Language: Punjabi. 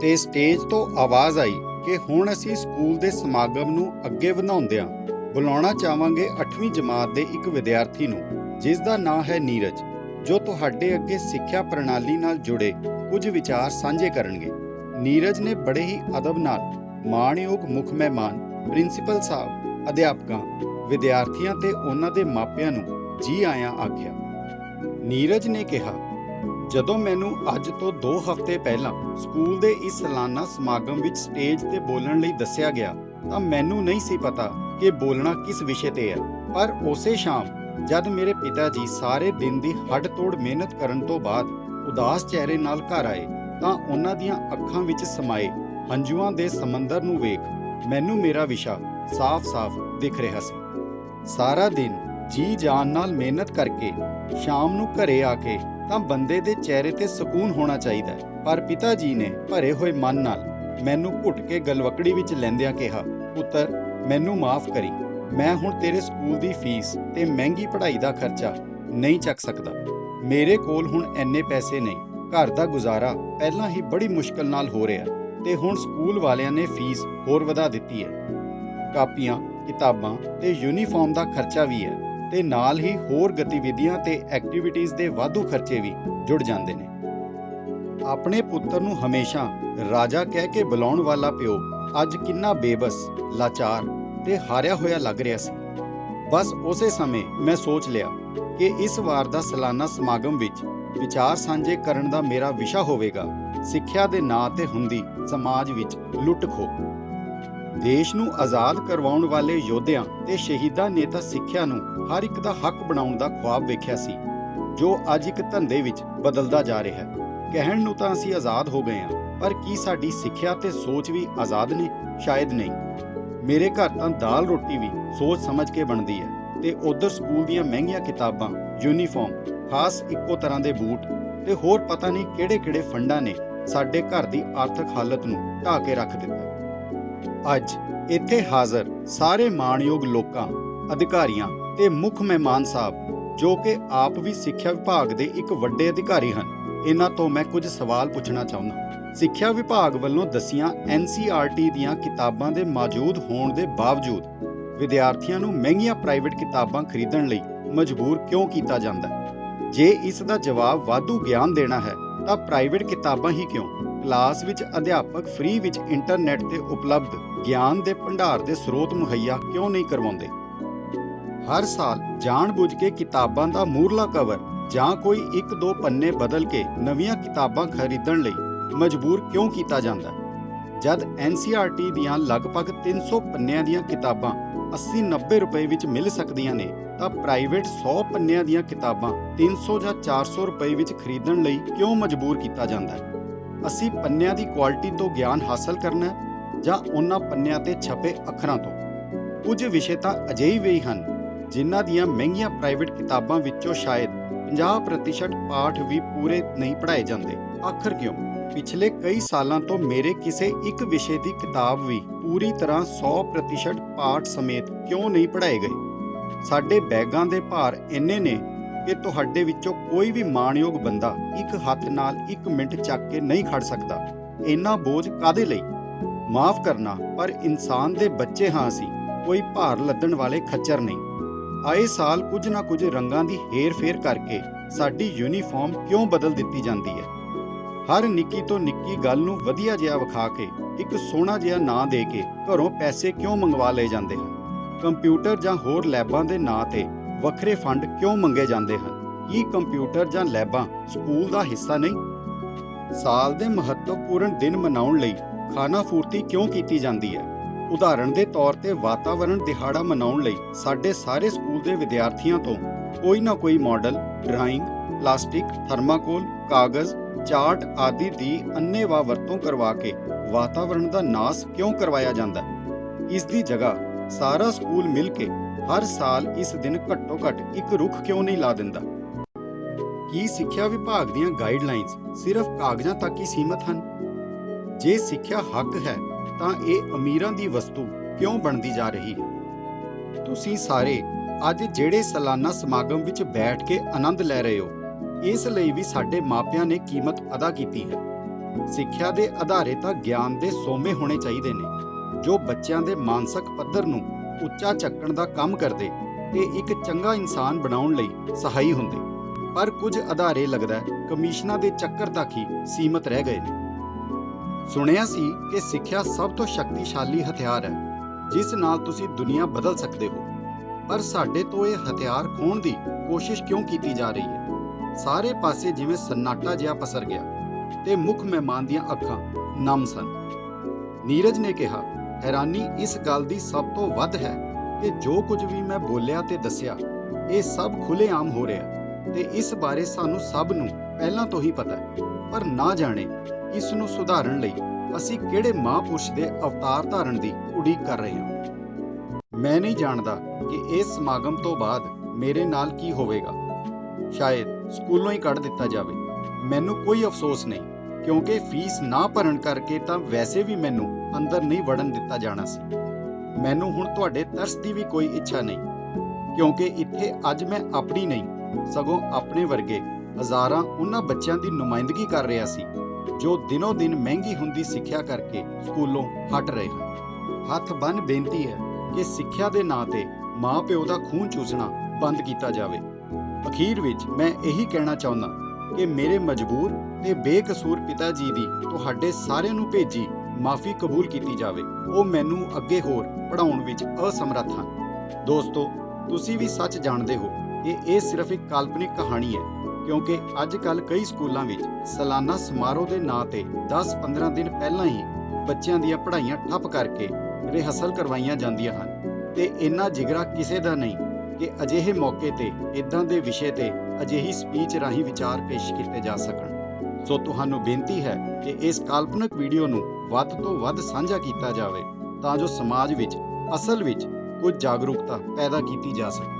ਤੇ ਸਟੇਜ ਤੋਂ ਆਵਾਜ਼ ਆਈ ਕਿ ਹੁਣ ਅਸੀਂ ਸਕੂਲ ਦੇ ਸਮਾਗਮ ਨੂੰ ਅੱਗੇ ਵਧਾਉਂਦਿਆਂ ਬੁਲਾਉਣਾ ਚਾਹਾਂਗੇ 8ਵੀਂ ਜਮਾਤ ਦੇ ਇੱਕ ਵਿਦਿਆਰਥੀ ਨੂੰ, ਜਿਸ ਦਾ ਨਾਂ ਹੈ ਨੀਰਜ, ਜੋ ਤੁਹਾਡੇ ਅੱਗੇ ਸਿੱਖਿਆ ਪ੍ਰਣਾਲੀ ਨਾਲ ਜੁੜੇ ਕੁਝ ਵਿਚਾਰ ਸਾਂਝੇ ਕਰਨਗੇ। ਨੀਰਜ ਨੇ ਬੜੇ ਹੀ ਅਦਬ ਨਾਲ ਮਾਣਯੋਗ ਮੁੱਖ ਮਹਿਮਾਨ, ਪ੍ਰਿੰਸੀਪਲ ਸਾਹਿਬ, ਅਧਿਆਪਕਾਂ, ਵਿਦਿਆਰਥੀਆਂ ਤੇ ਉਹਨਾਂ ਦੇ ਮਾਪਿਆਂ ਨੂੰ ਜੀ ਆਇਆਂ ਆਖਿਆ। ਨੀਰਜ ਨੇ ਕਿਹਾ ਜਦੋਂ ਮੈਨੂੰ ਅੱਜ ਤੋਂ 2 ਹਫ਼ਤੇ ਪਹਿਲਾਂ ਸਕੂਲ ਦੇ ਇਸ ਸਾਲਾਨਾ ਸਮਾਗਮ ਵਿੱਚ ਸਟੇਜ ਤੇ ਬੋਲਣ ਲਈ ਦੱਸਿਆ ਗਿਆ, ਤਾਂ ਮੈਨੂੰ ਨਹੀਂ ਸੀ ਪਤਾ ਕਿ ਬੋਲਣਾ ਕਿਸ ਵਿਸ਼ੇ ਤੇ ਹੈ। ਪਰ ਉਸੇ ਸ਼ਾਮ, ਜਦ ਮੇਰੇ ਪਿਤਾ ਜੀ ਸਾਰੇ ਦਿਨ ਦੀ ਹੱਡ ਤੋੜ ਮਿਹਨਤ ਕਰਨ ਤੋਂ ਬਾਅਦ ਉਦਾਸ ਚਿਹਰੇ ਨਾਲ ਘਰ ਆਏ, ਤਾਂ ਉਹਨਾਂ ਦੀਆਂ ਅੱਖਾਂ ਵਿੱਚ ਸਮਾਏ ਹੰਝੂਆਂ ਦੇ ਸਮੁੰਦਰ ਨੂੰ ਵੇਖ ਮੈਨੂੰ ਮੇਰਾ ਵਿਸ਼ਾ ਸਾਫ਼-ਸਾਫ਼ ਦਿਖ ਰਿਹਾ ਸੀ। ਸਾਰਾ ਦਿਨ ਜੀ ਜਾਨ ਨਾਲ ਮਿਹਨਤ ਕਰਕੇ ਸ਼ਾਮ ਨੂੰ ਘਰੇ ਆ ਕੇ ਤਾਂ ਬੰਦੇ ਦੇ ਚਿਹਰੇ ਤੇ ਸਕੂਨ ਹੋਣਾ ਚਾਹੀਦਾ ਹੈ। ਪਰ ਪਿਤਾ ਜੀ ਨੇ ਭਰੇ ਹੋਏ ਮਨ ਨਾਲ ਮੈਨੂੰ ਘੁੱਟ ਕੇ ਗਲਵਕੜੀ ਵਿੱਚ ਲੈਂਦਿਆਂ ਕਿਹਾ, ਪੁੱਤਰ, ਮੈਨੂੰ ਮਾਫ ਕਰੀ। ਮੈਂ ਹੁਣ ਤੇਰੇ ਸਕੂਲ ਦੀ ਫੀਸ ਤੇ ਮਹਿੰਗੀ ਪੜ੍ਹਾਈ ਦਾ ਖਰਚਾ ਨਹੀਂ ਚੱਕ ਸਕਦਾ। ਮੇਰੇ ਕੋਲ ਹੁਣ ਐਨੇ ਪੈਸੇ ਨਹੀਂ। ਘਰ ਦਾ ਗੁਜ਼ਾਰਾ ਪਹਿਲਾਂ ਹੀ ਬੜੀ ਮੁਸ਼ਕਲ ਨਾਲ ਹੋ ਰਿਹਾ ਤੇ ਹੁਣ ਸਕੂਲ ਵਾਲਿਆਂ ਨੇ ਫੀਸ ਹੋਰ ਵਧਾ ਦਿੱਤੀ ਹੈ। ਕਾਪੀਆਂ, ਕਿਤਾਬਾਂ ਤੇ ਯੂਨੀਫਾਰਮ ਦਾ ਖਰਚਾ ਵੀ ਹੈ। ਤੇ ਨਾਲ ਹੀ ਹੋਰ ਗਤੀਵਿਧੀਆਂ ਤੇ ਐਕਟੀਵਿਟੀਜ਼ ਦੇ ਵਾਧੂ ਖਰਚੇ ਵੀ ਜੁੜ ਜਾਂਦੇ ਨੇ। ਆਪਣੇ ਪੁੱਤਰ ਨੂੰ ਹਮੇਸ਼ਾ ਰਾਜਾ ਕਹਿ ਕੇ ਬੁਲਾਉਣ ਵਾਲਾ ਪਿਓ ਅੱਜ ਕਿੰਨਾ ਬੇਬਸ, ਲਾਚਾਰ ਤੇ ਹਾਰਿਆ ਹੋਇਆ ਲੱਗ ਰਿਹਾ ਸੀ। ਬਸ ਉਸੇ ਸਮੇਂ ਮੈਂ ਸੋਚ ਲਿਆ ਕਿ ਇਸ ਵਾਰ ਦਾ ਸਾਲਾਨਾ ਸਮਾਗਮ ਵਿੱਚ ਵਿਚਾਰ ਸਾਂਝੇ ਕਰਨ ਦਾ ਮੇਰਾ ਵਿਸ਼ਾ ਹੋਵੇਗਾ। ਸਿੱਖਿਆ ਦੇ ਨਾਂ ਤੇ ਹੁੰਦੀ ਸਮਾਜ ਵਿੱਚ ਲੁੱਟ ਖੋ ਦੇਸ਼ ਨੂੰ ਆਜ਼ਾਦ ਕਰਵਾਉਣ ਵਾਲੇ ਯੋਧਿਆਂ ਤੇ ਸ਼ਹੀਦਾਂ ਨੇ ਤਾਂ ਸਿੱਖਿਆ ਨੂੰ ਹਰ ਇੱਕ ਦਾ ਹੱਕ ਬਣਾਉਣ ਦਾ ਖੁਆਬ ਵੇਖਿਆ ਸੀ, ਜੋ ਅੱਜ ਇੱਕ ਧੰਦੇ ਵਿੱਚ ਬਦਲਦਾ ਜਾ ਰਿਹਾ ਹੈ। ਕਹਿਣ ਨੂੰ ਤਾਂ ਅਸੀਂ ਆਜ਼ਾਦ ਹੋ ਗਏ ਹਾਂ, ਪਰ ਕੀ ਸਾਡੀ ਸਿੱਖਿਆ ਤੇ ਸੋਚ ਵੀ ਆਜ਼ਾਦ ਨੇ? ਸ਼ਾਇਦ ਨਹੀਂ। ਮੇਰੇ ਘਰ ਤਾਂ ਦਾਲ ਰੋਟੀ ਵੀ ਸੋਚ ਸਮਝ ਕੇ ਬਣਦੀ ਹੈ ਤੇ ਉਧਰ ਸਕੂਲ ਦੀਆਂ ਮਹਿੰਗੀਆਂ ਕਿਤਾਬਾਂ, ਯੂਨੀਫਾਰਮ, ਖਾਸ ਇੱਕੋ ਤਰ੍ਹਾਂ ਦੇ ਬੂਟ ਤੇ ਹੋਰ ਪਤਾ ਨਹੀਂ ਕਿਹੜੇ-ਕਿਹੜੇ ਫੰਡਾਂ ਨੇ ਸਾਡੇ ਘਰ ਦੀ ਆਰਥਿਕ ਹਾਲਤ ਨੂੰ ਢਾ ਕੇ ਰੱਖ ਦਿੱਤਾ। ਅੱਜ ਇੱਥੇ ਹਾਜ਼ਰ ਸਾਰੇ ਮਾਣਯੋਗ ਲੋਕਾਂ, ਅਧਿਕਾਰੀਆਂ ਤੇ ਮੁੱਖ ਮਹਿਮਾਨ ਸਾਹਿਬ, ਜੋ ਕਿ ਆਪ ਵੀ ਸਿੱਖਿਆ ਵਿਭਾਗ ਦੇ ਇੱਕ ਵੱਡੇ ਅਧਿਕਾਰੀ ਹਨ। ਇਹਨਾਂ ਤੋਂ ਮੈਂ ਕੁਝ ਸਵਾਲ ਪੁੱਛਣਾ ਚਾਹੁੰਦਾ ਸਿੱਖਿਆ ਵਿਭਾਗ ਵੱਲੋਂ ਦਸੀਆਂ NCERT ਦੀਆਂ ਕਿਤਾਬਾਂ ਦੇ ਮੌਜੂਦ ਹੋਣ ਦੇ ਬਾਵਜੂਦ ਵਿਦਿਆਰਥੀਆਂ ਨੂੰ ਮਹਿੰਗੀਆਂ ਪ੍ਰਾਈਵੇਟ ਕਿਤਾਬਾਂ ਖਰੀਦਣ ਲਈ ਮਜਬੂਰ ਕਿਉਂ ਕੀਤਾ ਜਾਂਦਾ ਹੈ? ਜੇ ਇਸ ਦਾ ਜਵਾਬ ਵਾਧੂ ਗਿਆਨ ਦੇਣਾ ਹੈ, ਤਾਂ ਪ੍ਰਾਈਵੇਟ ਕਿਤਾਬਾਂ ਹੀ ਕਿਉਂ? ਕਲਾਸ ਵਿੱਚ ਅਧਿਆਪਕ ਫ੍ਰੀ ਵਿੱਚ ਇੰਟਰਨੈਟ ਤੇ ਉਪਲਬਧ ਗਿਆਨ ਦੇ ਭੰਡਾਰ ਦੇ ਸਰੋਤ ਮੁਹੱਈਆ ਕਿਉਂ ਨਹੀਂ ਕਰਵਾਉਂਦੇ ਹਰ ਸਾਲ ਜਾਣਬੁੱਝ ਕੇ ਕਿਤਾਬਾਂ ਦਾ ਮੂਰਲਾ ਕਵਰ ਜਾਂ ਕੋਈ ਇੱਕ ਦੋ ਪੰਨੇ ਬਦਲ ਕੇ ਨਵੀਆਂ ਕਿਤਾਬਾਂ ਖਰੀਦਣ ਲਈ ਮਜਬੂਰ ਕਿਉਂ ਕੀਤਾ ਜਾਂਦਾ ਹੈ? ਜਦ NCERT ਦੀਆਂ ਲਗਭਗ 300 ਪੰਨਿਆਂ ਦੀਆਂ ਕਿਤਾਬਾਂ 80-90 ਰੁਪਏ ਵਿੱਚ ਮਿਲ ਸਕਦੀਆਂ ਨੇ, ਤਾਂ ਪ੍ਰਾਈਵੇਟ 100 ਪੰਨਿਆਂ ਦੀਆਂ ਕਿਤਾਬਾਂ 300 ਜਾਂ 400 ਰੁਪਏ ਵਿੱਚ ਖਰੀਦਣ ਲਈ ਕਿਉਂ ਮਜਬੂਰ ਕੀਤਾ ਜਾਂਦਾ ਹੈ ਅਸੀਂ ਪੰਨਿਆਂ ਦੀ ਕੁਆਲਿਟੀ ਤੋਂ ਗਿਆਨ ਹਾਸਲ ਕਰਨਾ ਜਾਂ ਉਹਨਾਂ ਪੰਨਿਆਂ ਤੇ ਛਪੇ ਅੱਖਰਾਂ ਤੋਂ। ਕੁਝ ਵਿਸ਼ੇ ਤਾਂ ਅਜਿਹੇ ਵੀ ਹਨ ਜਿਨ੍ਹਾਂ ਦੀਆਂ ਮਹਿੰਗੀਆਂ ਪ੍ਰਾਈਵੇਟ ਕਿਤਾਬਾਂ ਵਿੱਚੋਂ ਸ਼ਾਇਦ 50% ਪਾਠ ਵੀ ਪੂਰੇ ਨਹੀਂ ਪੜ੍ਹਾਏ ਜਾਂਦੇ। ਆਖਰ ਕਿਉਂ? ਪਿਛਲੇ ਕਈ ਸਾਲਾਂ ਤੋਂ ਮੇਰੇ ਕਿਸੇ ਇੱਕ ਵਿਸ਼ੇ ਦੀ ਕਿਤਾਬ ਵੀ ਪੂਰੀ ਤਰ੍ਹਾਂ 100% ਪਾਠ ਸਮੇਤ ਕਿਉਂ ਨਹੀਂ ਪੜ੍ਹਾਏ ਗਏ? ਸਾਡੇ ਬੈਗਾਂ ਦੇ ਭਾਰ ਇੰਨੇ ਨੇ ਕਿ ਤੁਹਾਡੇ ਵਿੱਚੋਂ ਕੋਈ ਵੀ ਮਾਣਯੋਗ ਬੰਦਾ ਇੱਕ ਹੱਥ ਨਾਲ ਇੱਕ ਮਿੰਟ ਚੱਕ ਕੇ ਨਹੀਂ ਖੜ ਸਕਦਾ। ਇੰਨਾ ਬੋਝ ਕਾਦੇ ਲਈ? ਮਾਫ ਕਰਨਾ, ਪਰ ਇਨਸਾਨ ਦੇ ਬੱਚੇ ਹਾਂ ਅਸੀਂ। ਕੋਈ ਭਾਰ ਲੱਦਣ ਵਾਲੇ ਖੱਚਰ ਨਹੀਂ। ਆਏ ਸਾਲ ਕੁਝ ਨਾ ਕੁਝ ਰੰਗਾਂ ਦੀ ਹੇਰ-ਫੇਰ ਕਰਕੇ ਸਾਡੀ ਯੂਨੀਫਾਰਮ ਕਿਉਂ ਬਦਲ ਦਿੱਤੀ ਜਾਂਦੀ ਹੈ? ਹਰ ਨਿੱਕੀ ਤੋਂ ਨਿੱਕੀ ਗੱਲ ਨੂੰ ਵਧੀਆ ਜਿਹਾ ਵਿਖਾ ਕੇ, ਇੱਕ ਸੋਹਣਾ ਜਿਹਾ ਨਾਂ ਦੇ ਕੇ ਘਰੋਂ ਪੈਸੇ ਕਿਉਂ ਮੰਗਵਾ ਲਏ ਜਾਂਦੇ ਹਨ? ਕੰਪਿਊਟਰ ਜਾਂ ਹੋਰ ਲੈਬਾਂ ਦੇ ਨਾਂ ਤੇ ਵੱਖਰੇ ਫੰਡ ਕਿਉਂ ਮੰਗੇ ਜਾਂਦੇ ਹਨ? ਕੀ ਕੰਪਿਊਟਰ ਜਾਂ ਲੈਬਾਂ ਸਕੂਲ ਦਾ ਹਿੱਸਾ ਨਹੀਂ? ਸਾਲ ਦੇ ਮਹੱਤਵਪੂਰਨ ਦਿਨ ਮਨਾਉਣ ਲਈ ਖਾਣਾ ਫੂਰਤੀ ਕਿਉਂ ਕੀਤੀ ਜਾਂਦੀ ਹੈ? ਉਦਾਹਰਣ ਦੇ ਤੌਰ ਤੇ ਵਾਤਾਵਰਣ ਦਿਹਾੜਾ ਮਨਾਉਣ ਲਈ ਸਾਡੇ ਸਾਰੇ ਸਕੂਲ ਦੇ ਵਿਦਿਆਰਥੀਆਂ ਤੋਂ ਕੋਈ ਨਾ ਕੋਈ ਮਾਡਲ, ਡਰਾਇੰਗ, ਪਲਾਸਟਿਕ, ਥਰਮਾਕੋਲ, ਕਾਗਜ਼, ਚਾਰਟ ਆਦਿ ਦੀ ਅੰਨੇਵਾਹ ਵਰਤੋਂ ਕਰਵਾ ਕੇ ਵਾਤਾਵਰਣ ਦਾ ਨਾਸ ਕਿਉਂ ਕਰਵਾਇਆ ਜਾਂਦਾ ਹੈ? ਇਸ ਦੀ ਜਗ੍ਹਾ ਸਾਰਾ ਸਕੂਲ ਮਿਲ ਕੇ ਹਰ ਸਾਲ ਇਸ ਦਿਨ ਘੱਟੋ ਘੱਟ ਇੱਕ ਰੁੱਖ ਕਿਉਂ ਨਹੀਂ ਲਾ ਦਿੰਦਾ? ਕੀ ਸਿੱਖਿਆ ਵਿਭਾਗ ਦੀਆਂ ਗਾਈਡਲਾਈਨਸ ਸਿਰਫ ਕਾਗਜ਼ਾਂ ਤੱਕ ਹੀ ਸੀਮਤ ਹਨ? ਜੇ ਸਿੱਖਿਆ ਹੱਕ ਹੈ, ਤਾਂ ਇਹ ਅਮੀਰਾਂ ਦੀ ਵਸਤੂ ਕਿਉਂ ਬਣਦੀ ਜਾ ਰਹੀ ਹੈ? ਤੁਸੀਂ ਸਾਰੇ ਅੱਜ ਜਿਹੜੇ ਸਾਲਾਨਾ ਸਮਾਗਮ ਵਿੱਚ ਬੈਠ ਕੇ ਆਨੰਦ ਲੈ ਰਹੇ ਹੋ, ਇਸ ਲਈ ਵੀ ਸਾਡੇ ਮਾਪਿਆਂ ਨੇ ਕੀਮਤ ਅਦਾ ਕੀਤੀ ਹੈ। ਸਿੱਖਿਆ ਦੇ ਆਧਾਰੇ ਤਾਂ ਗਿਆਨ ਦੇ ਸੋਮੇ ਹੋਣੇ ਚਾਹੀਦੇ ਨੇ, ਜੋ ਬੱਚਿਆਂ ਦੇ ਮਾਨਸਿਕ ਪੱਧਰ ਨੂੰ ਉੱਚਾ ਚੱਕਣ ਦਾ ਕੰਮ ਕਰਦੇ ਤੇ ਇੱਕ ਚੰਗਾ ਇਨਸਾਨ ਬਣਾਉਣ ਲਈ ਸਹਾਈ ਹੁੰਦੇ। ਪਰ ਕੁਝ ਅਧਾਰੇ ਲੱਗਦਾ ਕਮਿਸ਼ਨਾਂ ਦੇ ਚੱਕਰ ਤੱਕ ਹੀ ਸੀਮਤ ਰਹਿ ਗਏ ਨੇ। ਸੁਣਿਆ ਸੀ ਕਿ ਸਿੱਖਿਆ ਸਭ ਤੋਂ ਸ਼ਕਤੀਸ਼ਾਲੀ ਹਥਿਆਰ ਹੈ, ਜਿਸ ਨਾਲ ਤੁਸੀਂ ਦੁਨੀਆ ਬਦਲ ਸਕਦੇ ਹੋ। ਪਰ ਸਾਡੇ ਤੋਂ ਇਹ ਹਥਿਆਰ ਖੋਣ ਦੀ ਕੋਸ਼ਿਸ਼ ਕਿਉਂ ਕੀਤੀ ਜਾ ਰਹੀ ਹੈ? ਸਾਰੇ ਪਾਸੇ ਜਿਵੇਂ ਸੰਨਾਟਾ ਜਿਹਾ ਪਸਰ ਗਿਆ ਤੇ ਮੁੱਖ ਮਹਿਮਾਨ ਦੀਆਂ ਅੱਖਾਂ ਨਮ ਸਨ। ਨੀਰਜ ਨੇ ਕਿਹਾ ਹੈਰਾਨੀ ਇਸ ਗੱਲ ਦੀ ਸਭ ਤੋਂ ਵੱਧ ਹੈ ਕਿ ਜੋ ਕੁਝ ਵੀ ਮੈਂ ਬੋਲਿਆ ਤੇ ਦੱਸਿਆ, ਇਹ ਸਭ ਖੁੱਲ੍ਹੇਆਮ ਹੋ ਰਿਹਾ ਹੈ ਤੇ ਇਸ ਬਾਰੇ ਸਾਨੂੰ ਸਭ ਨੂੰ ਪਹਿਲਾਂ ਤੋਂ ਹੀ ਪਤਾ ਹੈ। ਪਰ ਨਾ ਜਾਣੇ ਇਸ ਨੂੰ ਸੁਧਾਰਨ ਲਈ ਅਸੀਂ ਕਿਹੜੇ ਮਹਾਂਪੁਰਸ਼ ਦੇ ਅਵਤਾਰ ਧਾਰਨ ਦੀ ਉਡੀਕ ਕਰ ਰਹੇ ਹਾਂ। ਮੈਂ ਨਹੀਂ ਜਾਣਦਾ ਕਿ ਇਸ ਸਮਾਗਮ ਤੋਂ ਬਾਅਦ ਮੇਰੇ ਨਾਲ ਕੀ ਹੋਵੇਗਾ। ਸ਼ਾਇਦ ਸਕੂਲੋਂ ਹੀ ਕੱਢ ਦਿੱਤਾ ਜਾਵੇ। ਮੈਨੂੰ ਕੋਈ ਅਫਸੋਸ ਨਹੀਂ। ਕਿਉਂਕਿ ਫੀਸ ਨਾ ਭਰਨ ਕਰਕੇ ਤਾਂ ਵੈਸੇ ਵੀ ਮੈਨੂੰ ਅੰਦਰ ਨਹੀਂ ਵੜਨ ਦਿੱਤਾ ਜਾਣਾ ਸੀ। ਮੈਨੂੰ ਹੁਣ ਤੁਹਾਡੇ ਤਰਸ ਦੀ ਵੀ ਕੋਈ ਇੱਛਾ ਨਹੀਂ, ਕਿਉਂਕਿ ਇੱਥੇ ਅੱਜ ਮੈਂ ਆਪਣੀ ਨਹੀਂ, ਸਗੋਂ ਆਪਣੇ ਵਰਗੇ ਹਜ਼ਾਰਾਂ ਉਹਨਾਂ ਬੱਚਿਆਂ ਦੀ ਨੁਮਾਇੰਦਗੀ ਕਰ ਰਿਹਾ ਸੀ, ਜੋ ਦਿਨੋ ਦਿਨ ਮਹਿੰਗੀ ਹੁੰਦੀ ਸਿੱਖਿਆ ਕਰਕੇ ਸਕੂਲੋਂ ਹਟ ਰਹੇ ਹਨ। ਹੱਥ ਬੰਨ ਬੇਨਤੀ ਹੈ ਕਿ ਸਿੱਖਿਆ ਦੇ ਨਾਂ ਤੇ ਮਾਂ-ਪਿਓ ਦਾ ਖੂਨ ਚੂਸਣਾ ਬੰਦ ਕੀਤਾ ਜਾਵੇ। ਅਖੀਰ ਵਿੱਚ ਮੈਂ ਇਹੀ ਕਹਿਣਾ ਚਾਹੁੰਦਾ ਕਿ ਮੇਰੇ ਮਜਬੂਰ ਤੇ ਬੇਕਸੂਰ ਪਿਤਾ ਜੀ ਦੀ ਤੁਹਾਡੇ ਸਾਰਿਆਂ ਨੂੰ ਭੇਜੀ ਮਾਫੀ ਕਬੂਲ ਕੀਤੀ ਜਾਵੇ। ਉਹ ਮੈਨੂੰ ਅੱਗੇ ਹੋਰ ਪੜਾਉਣ ਵਿੱਚ ਅਸਮਰੱਥ ਹਨ। ਦੋਸਤੋ, ਤੁਸੀਂ ਵੀ ਸੱਚ ਜਾਣਦੇ ਹੋ ਕਿ ਇਹ ਸਿਰਫ ਇੱਕ ਕਾਲਪਨਿਕ ਕਹਾਣੀ ਹੈ, ਕਿਉਂਕਿ ਅੱਜ ਕੱਲ ਕਈ ਸਕੂਲਾਂ ਵਿੱਚ ਸਾਲਾਨਾ ਸਮਾਰੋਹ ਦੇ ਨਾਂ ਤੇ 10-15 ਦਿਨ ਪਹਿਲਾਂ ਹੀ ਬੱਚਿਆਂ ਦੀਆਂ ਪੜ੍ਹਾਈਆਂ ਠੱਪ ਕਰਕੇ ਰਿਹਰਸਲ ਕਰਵਾਈਆਂ ਜਾਂਦੀਆਂ ਹਨ। ਤੇ ਇੰਨਾ ਜਿਗਰਾ ਕਿਸੇ ਦਾ ਨਹੀਂ ਕਿ ਅਜਿਹੇ ਮੌਕੇ ਤੇ ਇਦਾਂ ਦੇ ਵਿਸ਼ੇ ਤੇ ਅਜਿਹੀ ਸਪੀਚ ਰਾਹੀਂ ਵਿਚਾਰ ਪੇਸ਼ ਕੀਤੇ ਜਾ ਸਕਣ। ਸੋ ਤੁਹਾਨੂੰ ਬੇਨਤੀ ਹੈ ਕਿ ਇਸ ਕਾਲਪਨਿਕ ਵੀਡੀਓ ਨੂੰ ਵੱਧ ਤੋਂ ਵੱਧ ਸਾਂਝਾ ਕੀਤਾ ਜਾਵੇ ਤਾਂ ਜੋ ਸਮਾਜ ਵਿੱਚ, ਅਸਲ ਵਿੱਚ ਕੁਝ ਜਾਗਰੂਕਤਾ ਪੈਦਾ ਕੀਤੀ ਜਾ ਸਕੇ।